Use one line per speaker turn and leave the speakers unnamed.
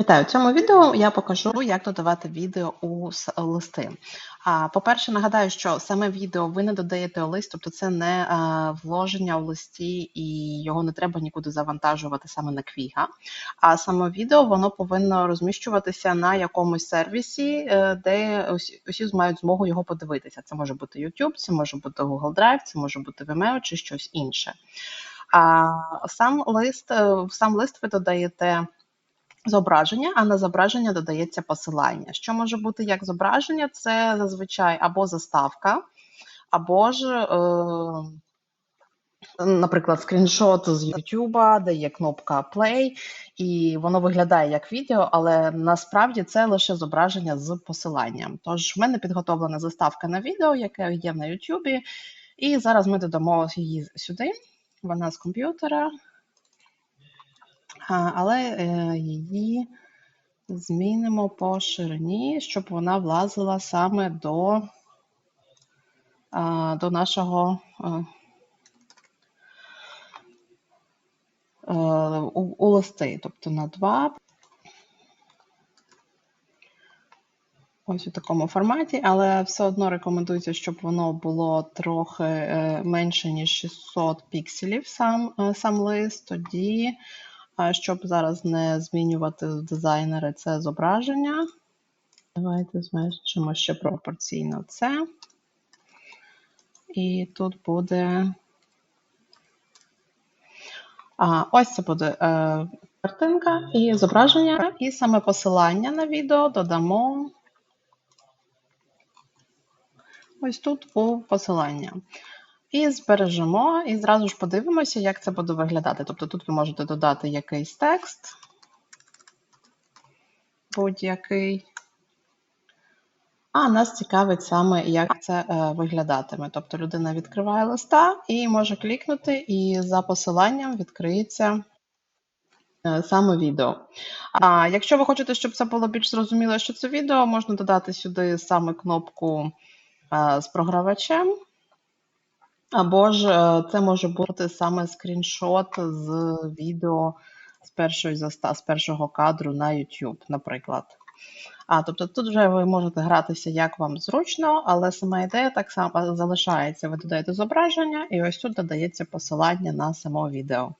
Вітаю! В цьому відео я покажу, як додавати відео у листи. По-перше, нагадаю, що саме відео ви не додаєте у лист, тобто це не е, вложення у листі і його не треба нікуди завантажувати саме на Квіга. А саме відео воно повинно розміщуватися на якомусь сервісі, е, де усі, мають змогу його подивитися. Це може бути YouTube, це може бути Google Drive, це може бути Vimeo чи щось інше. А сам лист, е, сам лист ви додаєте зображення, а на зображення додається посилання. Що може бути як зображення? Це зазвичай або заставка, або ж, е, наприклад, скріншот з YouTube, де є кнопка Play, і воно виглядає як відео, але насправді це лише зображення з посиланням. Тож в мене підготовлена заставка на відео, яке є на YouTube, і зараз ми додамо її сюди. Вона з комп'ютера. Але е, її змінимо по ширині, щоб вона влазила саме до, до нашого е, е, у, листи, тобто на 2. Ось у такому форматі, але все одно рекомендується, щоб воно було трохи менше, ніж 600 пікселів сам, сам лист. Тоді, е, щоб зараз не змінювати дизайнери це зображення, давайте зменшимо ще пропорційно це. І тут буде. А, ось це буде е, картинка і зображення, і саме посилання на відео додамо ось тут у посилання. І збережемо, і зразу ж подивимося, як це буде виглядати. Тобто тут ви можете додати якийсь текст, будь-який. А нас цікавить саме, як це е, виглядатиме. Тобто людина відкриває листа і може клікнути, і за посиланням відкриється е, саме відео. А якщо ви хочете, щоб це було більш зрозуміло, що це відео, можна додати сюди саме кнопку е, з програвачем. Або ж е, це може бути саме скріншот з відео з першої заста- з першого кадру на YouTube, наприклад. А тобто тут вже ви можете гратися як вам зручно, але сама ідея так само залишається. Ви додаєте зображення, і ось тут додається посилання на само відео.